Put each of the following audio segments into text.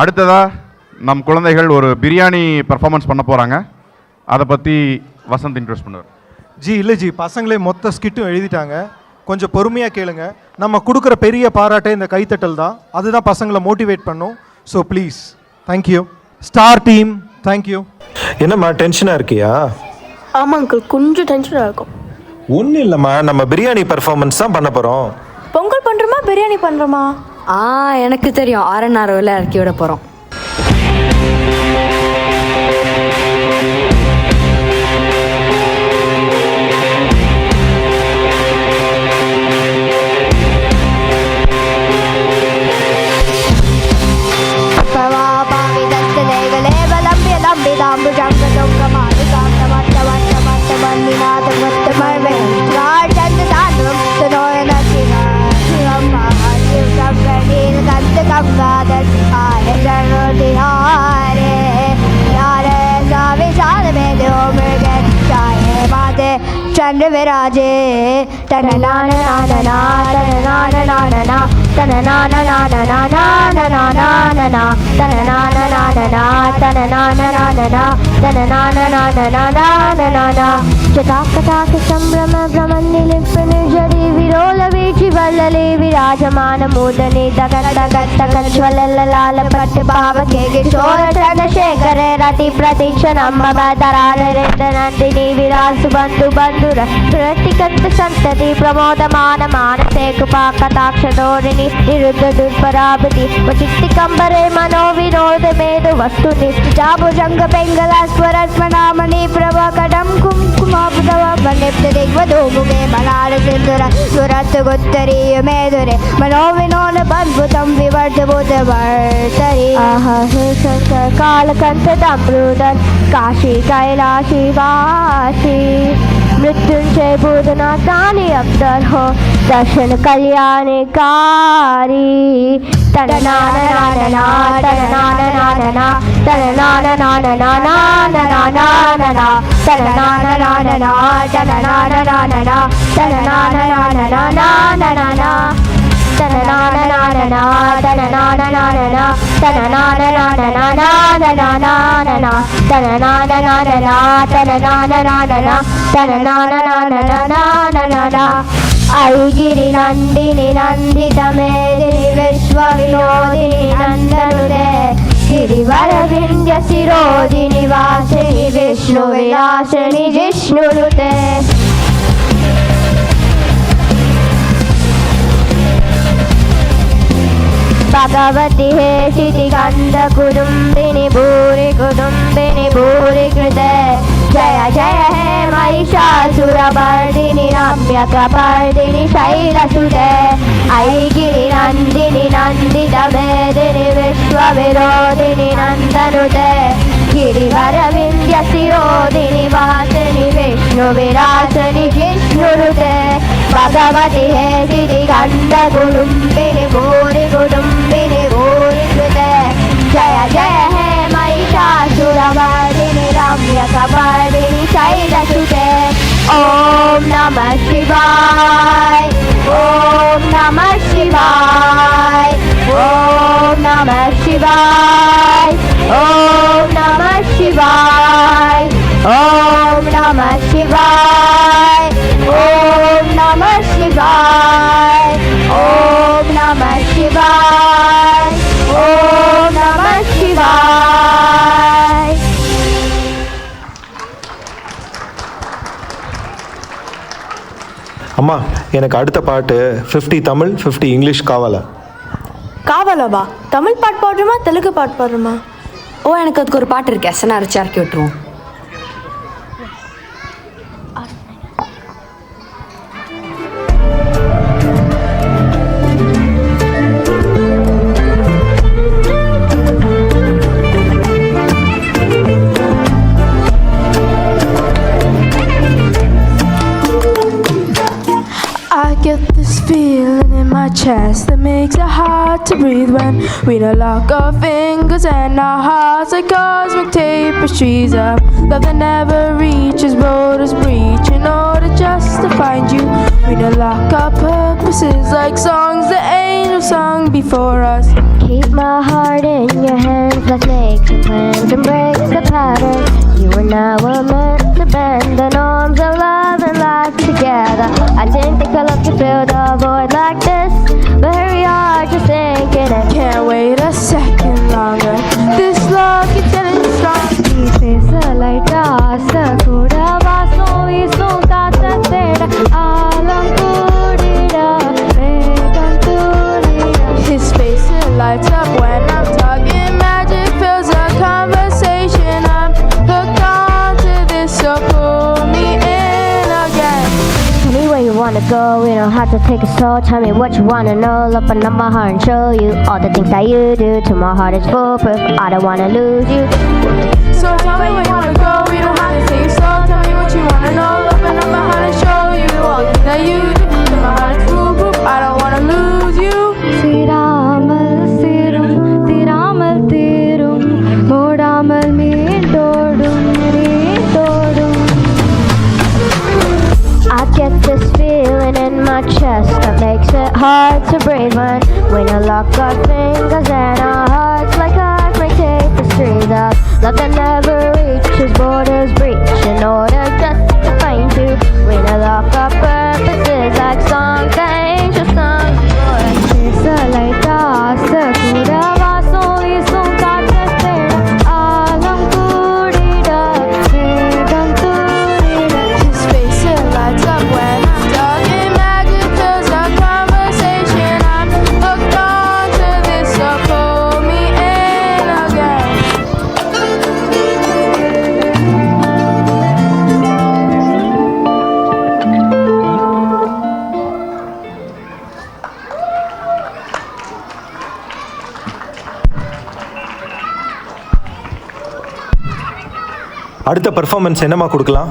அடுத்ததா நம் குழந்தைகள் ஒரு பிரியாணி பர்ஃபார்மன்ஸ் பண்ண போகிறாங்க அதை பற்றி வசந்த் இன்ட்ரெஸ்ட் பண்ணுவார். ஜி இல்லை ஜி பசங்களே மொத்த ஸ்கிட்டும் எழுதிட்டாங்க. கொஞ்சம் பொறுமையாக கேளுங்க. நம்ம கொடுக்குற பெரிய பாராட்டே இந்த கைத்தட்டல் தான். அதுதான் பசங்களை மோட்டிவேட் பண்ணும். So please thank you star team thank you என்னம்மா டென்ஷனாக இருக்கியா? ஆமாம் அங்கிள் கொஞ்சம் டென்ஷனாக இருக்கும். ஒன்றும் இல்லைம்மா. நம்ம பிரியாணி பர்ஃபார்மன்ஸ் தான் பண்ண போகிறோம் பொங்கல் பண்ணுறோமா பிரியாணி பண்ணுறோமா ஆ எனக்கு தெரியும். ஆர்என்ஆர்ஓவில் இறக்கி விட போகிறோம் தோன்றவே ராஜே தனநான நானனா தனநான நானனா రాజమానమూదని దగదగత్తకజ్వలలాల పట్టు పావకేగి శోర చంద్రశేఖరే రతి ప్రతీక్ష నమ్మబదరాలని విరాసు బంధు బంధుర ప్రతికత్వ సంతతి ప్రమోదమాన మానసేకుపాక తాక్షధోరిణి నిరుద్ధ దుర్పరాభతి చిత్తి కంబరే మనో వినోద మేధు వస్తుని జాభుజంగ పెంగళ స్వరస్మనామణి ప్రభకటం కుంకుమ ಲಿಪ್ತದಿಗ್ ವಧೂಮುಗೆ ಮಲಾಲ ಸಿಂಧುರ ಸುರತ್ ಗೊತ್ತರಿಯ ಮೇದುರೆ ಮನೋವಿನೋಲ ಬಂದ್ಭುತಂ ವಿವರ್ಧಭೂತ ವರ್ತರಿ ಅಹಹೇ ಶಂಕರ ಕಾಲಕಂತ ದಾಮೃದನ್ ಕಾಶಿ ಕೈಲಾಶಿ ವಾಸಿ मृत्युंजय बोधनादाने अवतर। हो दर्शन कल्याणकारी। तनना ஐகிரி நந்தினி நந்தித மேதினி விஸ்வ வினோதினி நந்தனுதே गिरिवर विन्द्य शिरोदिनिवासिनि विष्णुविलासिनि जिष्णुरुते भगवति हे शितिगन्धकुटुम्बिनि भूरि कुटुम्बिनि भूरि कृते। जय जय हे महिषासुरपर्दिनि रम्यकपर्दिनि शैलसुते ऐगिरि नन्दिनि नन्दितमेदिनि विश्वविरोधिनि नन्दनुते गिरिवरविन्द्यशिरोदिनि वासिनि विष्णुविरासनि ഭഗവതി ഹേതിരി കണ്ടകുളും പിന്നെ മോരി കുടും പിന്നെ മോരി ജയ ജയ ഹേ മൈഷാസുരവാദിനി രമ്യ കപാല शिवाय ॐ नमः शिवाय ॐ नमः शिवाय அம்மா எனக்கு அடுத்த பாட்டு fifty Tamil fifty English Kaavaalaa Kaavaalaa Tamil பாட்டு பாடுறோமா தெலுங்கு பாட்டு பாடுறோமா ஓ எனக்கு அதுக்கு ஒரு பாட்டு இருக்கு எசனை அரைச்சி இறக்கி விட்டுருவோம் Feeling in my chest that makes it hard to breathe when we don't lock our fingers and our hearts like cosmic tapestries of love that never reaches borders breach in order oh, just to find you. We don't lock our purposes like songs that angels sung before us. Keep my heart in your hands like snakes and plans and break the pattern. You and I were meant to bend the norms of love life together. I didn't think I love to fill the void like this, but here we are just thinking take a soul. Tell me what you wanna know, open up my heart and show you all the things that you do. Till my heart is foolproof, I don't wanna lose you. So tell me where you wanna go. We don't have to take it slow. Tell me what you wanna know. Open up my heart and show you all the things that you do. Hard to breathe when we no lock our fingers and our hearts like cosmic tapestries of love that never reaches அடுத்த performance என்னமா கொடுக்கலாம்?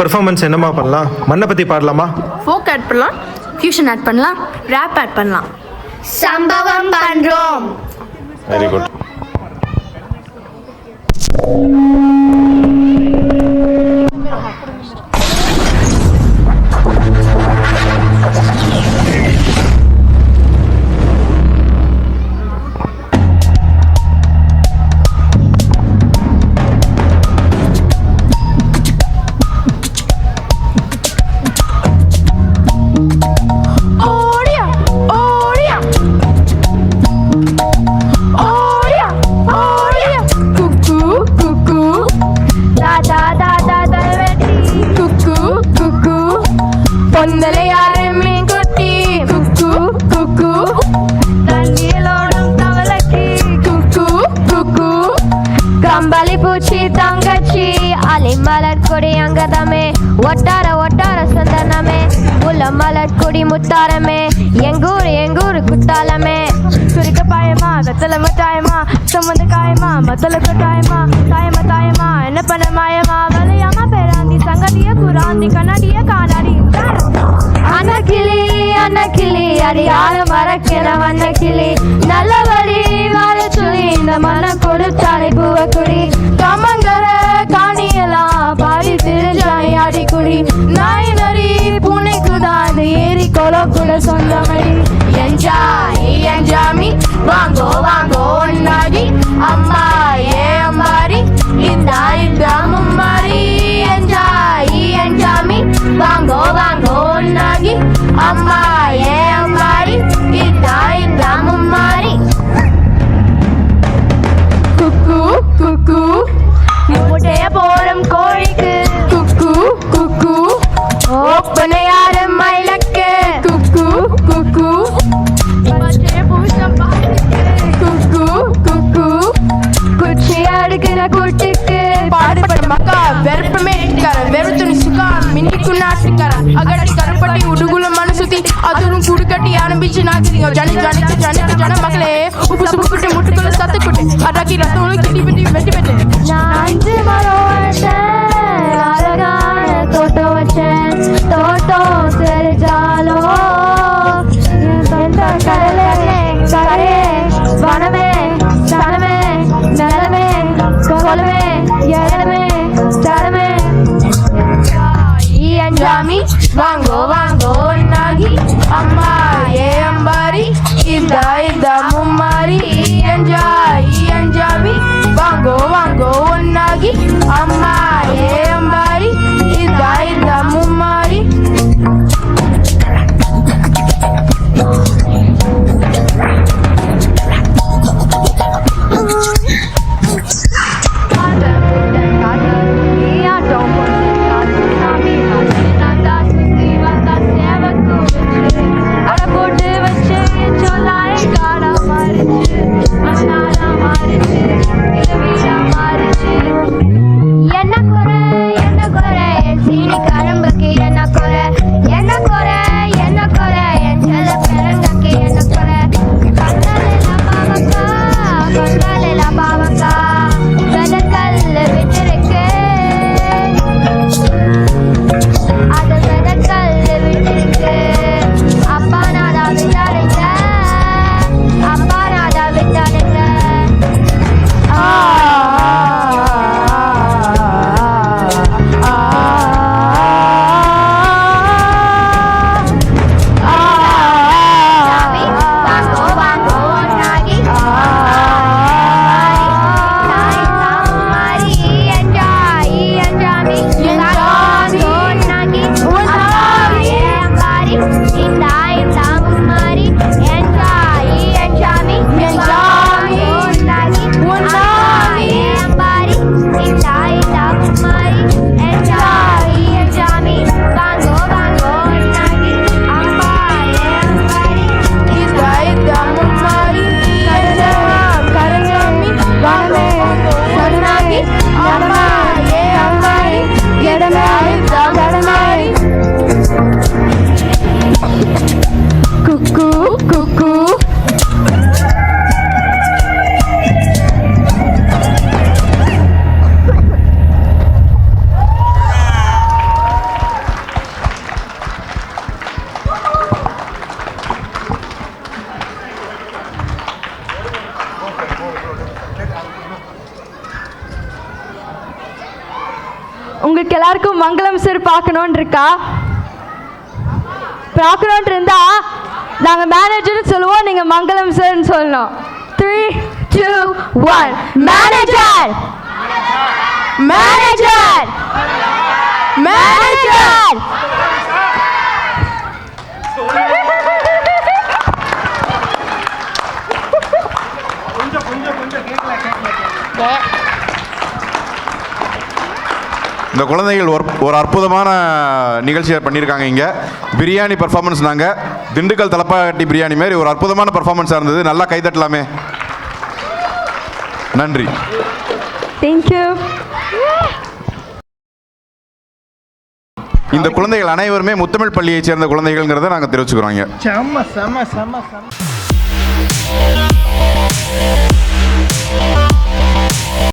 Performance என்னமா பண்ணலாம்? மண்ணை பற்றி பாடலாமா? Folk add பண்ணலாம் fusion add பண்ணலாம் ரேப் ஆட் பண்ணலாம். சம்பவம் பண்றோம். வெரி குட் வெத்தல மட்டாயமா சம்மந்த காயமா மத்தல கொட்டாயமா தாயமா தாயமா என்ன பண்ண மாயமா வலையாமா பேராந்தி சங்கதிய குராந்தி கண்ணாடிய காணாடி அன்னக்கிளி அன்னக்கிளி அது யாரும் மறக்கிற வண்ணக்கிளி நல்லபடி வாழ சொல்லி இந்த மனம் கொடுத்தாலே பூவக்குடி கமங்கர காணியெல்லாம் பாடி திருஞ்சாய் ஆடி குடி நாய் நரி பூனைக்குதான் அந்த ஏரி குளம் கூட சொந்தமடி என்ஜாய் என்ஜாமி வாங்கோ வாங்கோ ஒன்னாகி அம்மா ஏ அம்மாரி இந்த இந்த மும்மாரி என்ஜாய் என்ஜாமி வாங்கோ வாங்கோ ஒன்னாகி அம்மா ஏ ಪಿಚಿ ನಾಗಿರಿಯೋ ಜಾಣಿ ಜಾಣಿ ಜಾಣಿ ಜಾಣ ಮಕ್ಕಳೇ ಉಪ್ಪು ಸುಪ್ಪು ಬಿಟ್ಟು ಮುಟ್ಟುಗಳು ಸತ್ತು ಬಿಟ್ಟೆ ಅದಕ್ಕೆ ರಸಗಳು ಕಿಡಿ ಬಿಟ್ಟು ಬೆಟ್ಟಿ ಬೆಟ್ಟೆ ನಾಂಜಿ ಮಾಡೋ உங்களுக்கு எல்லாருக்கும் மங்களம் சார் பார்க்கணுன்னு இருக்கா? பார்க்கணுன்ட்டு இருந்தா நாங்கள் மேனேஜர்னு சொல்லுவோம் நீங்கள் மங்களம் சார்னு சொல்லணும். Three two one manager manager manager இந்த குழந்தைகள் ஒரு ஒரு அற்புதமான நிகழ்ச்சியை பண்ணியிருக்காங்க இங்கே. பிரியாணி பர்ஃபார்மன்ஸ் நாங்கள் திண்டுக்கல் தலப்பாக்கட்டி பிரியாணி மாதிரி ஒரு அற்புதமான பர்ஃபார்மன்ஸாக இருந்தது. நல்லா கைதட்டலாமே. நன்றி. தேங்க்யூ இந்த குழந்தைகள் அனைவருமே முத்தமிழ் பள்ளியைச் சேர்ந்த குழந்தைகள்ங்கிறத நாங்கள் தெரிவிச்சுக்கிறோம் இங்க. செம்ம செம்ம செம்ம செம்ம.